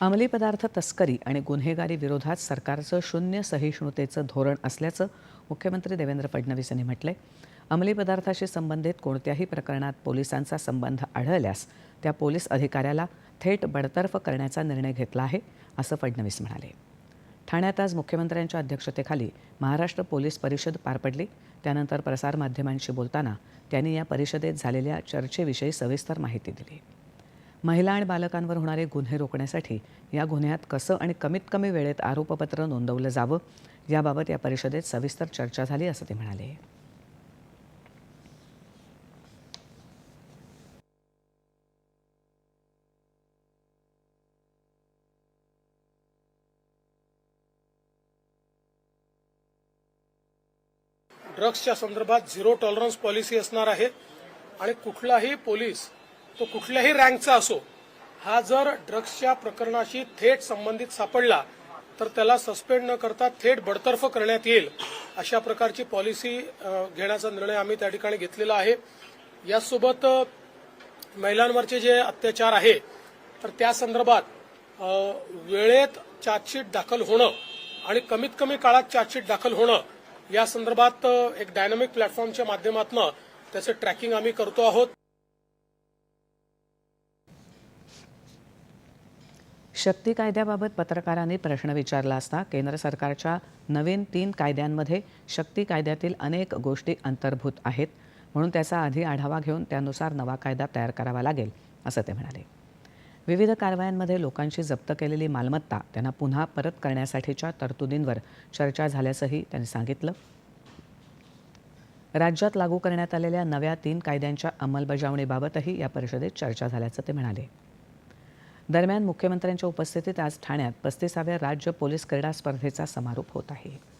अंमली पदार्थ तस्करी आणि गुन्हेगारी विरोधात सरकारचं शून्य सहिष्णुतेचं धोरण असल्याचं मुख्यमंत्री देवेंद्र फडणवीस यांनी म्हटलंय. अंमली पदार्थाशी संबंधित कोणत्याही प्रकरणात पोलिसांचा संबंध आढळल्यास त्या पोलीस अधिकाऱ्याला थेट बडतर्फ करण्याचा निर्णय घेतला आहे असं फडणवीस म्हणाले. ठाण्यात आज मुख्यमंत्र्यांच्या अध्यक्षतेखाली महाराष्ट्र पोलीस परिषद पार पडली. त्यानंतर प्रसारमाध्यमांशी बोलताना त्यांनी या परिषदेत झालेल्या चर्चेविषयी सविस्तर माहिती दिली. महिला आणि बालकांवर होणारे गुन्हे रोखण्यासाठी या गुन्ह्यात कसं आणि कमीत कमी वेळेत आरोपपत्र नोंदवलं जावं याबाबत या परिषदेत सविस्तर चर्चा झाली असं ते म्हणाले. ड्रग्सच्या संदर्भात झिरो टॉलरन्स पॉलिसी असणार आहे आणि कुठलाही पोलीस तो कुठल्याही रँकचा असो हा जर ड्रग्सच्या प्रकरणाशी थेट संबंधित सापडला तर त्याला सस्पेंड न करता थेट बडतर्फ करण्यात येईल अशा प्रकारची पॉलिसी घेण्याचा निर्णय आम्ही त्या ठिकाणी घेतलेला आहे. यासोबत महिलांवरचे जे अत्याचार आहे तर त्या संदर्भात वेळेत चार्जशीट दाखल होणं आणि कमीत कमी काळात चार्जशीट दाखल होणं या संदर्भात एक डायनामिक प्लॅटफॉर्मच्या माध्यमातून त्याचं ट्रॅकिंग आम्ही करतो आहोत. शक्ती कायद्याबाबत पत्रकारांनी प्रश्न विचारला असता केंद्र सरकारच्या नवीन तीन कायद्यांमध्ये शक्ती कायद्यातील अनेक गोष्टी अंतर्भूत आहेत म्हणून त्याचा आधी आढावा घेऊन त्यानुसार नवा कायदा तयार करावा लागेल असं ते म्हणाले. विविध कारवायांमध्ये लोकांची जप्त केलेली मालमत्ता त्यांना पुन्हा परत करण्यासाठीच्या तरतुदींवर चर्चा झाल्याचंही त्यांनी सांगितलं. राज्यात लागू करण्यात आलेल्या नव्या तीन कायद्यांच्या अंमलबजावणीबाबतही या परिषदेत चर्चा झाल्याचं ते म्हणाले. दरम्यान मुख्यमंत्र्यांच्या उपस्थितीत आज ठाण्यात पस्तीसाव्या राज्य पोलीस क्रीडा स्पर्धेचा समारोप होत आहे.